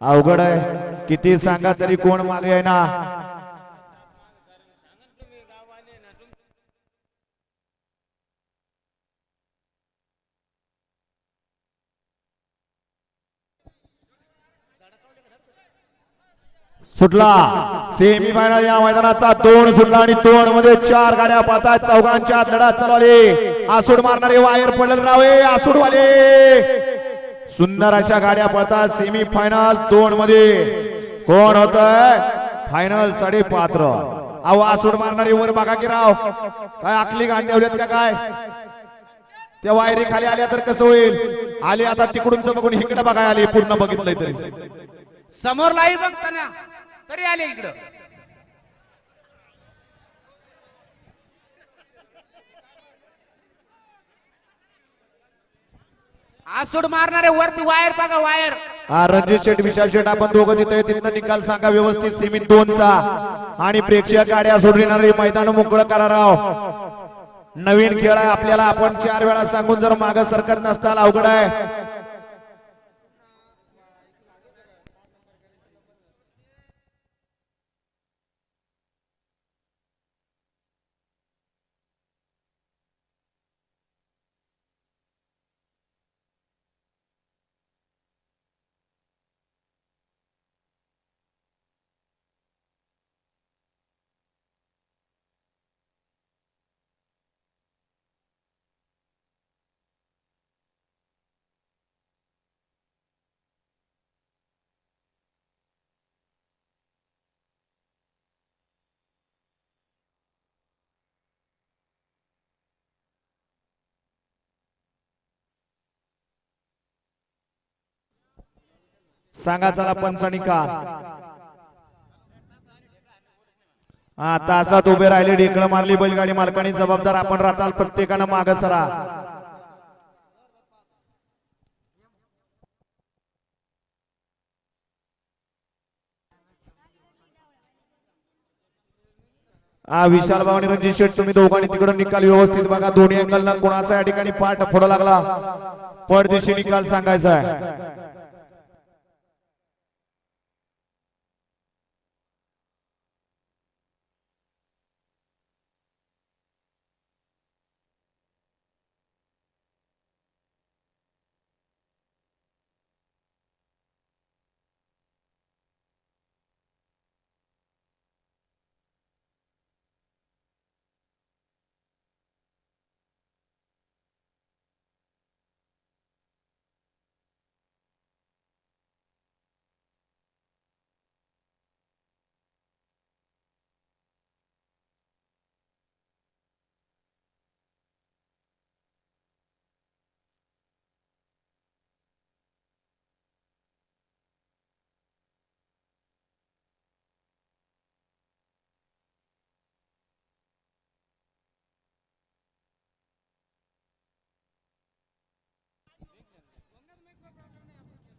अवघड आहे. किती सांगा तरी कोण मागे आहे ना? सुटला. सेमी फायनल या मैदानाचा दोन सुटला आणि दोन मध्ये चार गाड्या पाहतात चौघांच्या लढा चालवले. आसूड मारणारे वायर पडल रावे आसूडवाले. सुंदर अशा गाड्या पळतात सेमी फायनल दोन मध्ये कोण होत फायनल साडे पात्र अहो आसूड मारणारे वर बघा की राव. काय आखली गांडी ठेवल्यात का काय? त्या वायरी खाली आल्या तर कसं होईल? आली आता तिकडून बघून इकडे बघाय आली पूर्ण बघितलंय तरी. समोर लाईव्ह बघताना. तरी आले इकडं. आसूड मारणारे वरती वायर बघा वायर हा रणजित शेठ विशाल शेठ आपण दोघं तिथे तिथं निकाल सांगा व्यवस्थित सीमित दोनचा. आणि प्रेक्षक गाड्या सोडविणारे मैदान मोकळं करा राव. नवीन खेळ आहे आपल्याला आपण चार वेळा सांगून जर माग सरकत नसताना अवघड आहे. सांगा चला पंचनिका. हा तासात उभे राहिले ढेकळं मारली बैलगाडी मालकाने जबाबदार आपण राहताल प्रत्येकानं माग सरा. हा विशाल भाऊ आणि रणजित शेठ तुम्ही दोघांनी तिकडून निकाल व्यवस्थित बघा. दोन्ही अँगल ना कोणाचा या ठिकाणी पाठ फोडा लागला? पडदिशी निकाल सांगायचा आहे.